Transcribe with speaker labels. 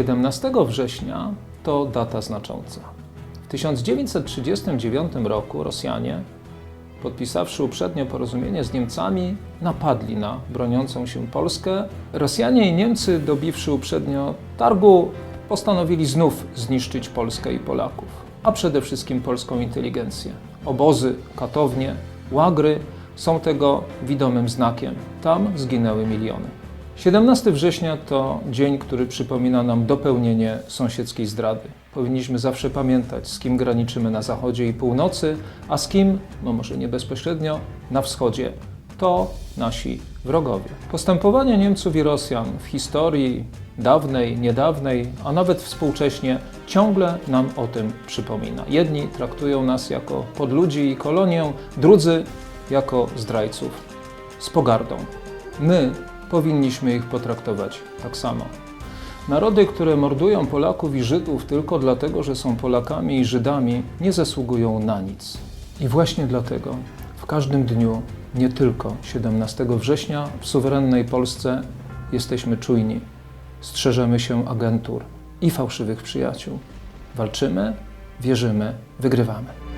Speaker 1: 17 września to data znacząca. W 1939 roku Rosjanie, podpisawszy uprzednio porozumienie z Niemcami, napadli na broniącą się Polskę. Rosjanie i Niemcy, dobiwszy uprzednio targu, postanowili znów zniszczyć Polskę i Polaków, a przede wszystkim polską inteligencję. Obozy, katownie, łagry są tego widomym znakiem. Tam zginęły miliony. 17 września to dzień, który przypomina nam dopełnienie sąsiedzkiej zdrady. Powinniśmy zawsze pamiętać, z kim graniczymy na zachodzie i północy, a z kim, no może nie bezpośrednio, na wschodzie. To nasi wrogowie. Postępowanie Niemców i Rosjan w historii dawnej, niedawnej, a nawet współcześnie ciągle nam o tym przypomina. Jedni traktują nas jako podludzi i kolonię, drudzy jako zdrajców z pogardą. My powinniśmy ich potraktować tak samo. Narody, które mordują Polaków i Żydów tylko dlatego, że są Polakami i Żydami, nie zasługują na nic. I właśnie dlatego w każdym dniu, nie tylko 17 września, w suwerennej Polsce jesteśmy czujni. Strzeżemy się agentur i fałszywych przyjaciół. Walczymy, wierzymy, wygrywamy.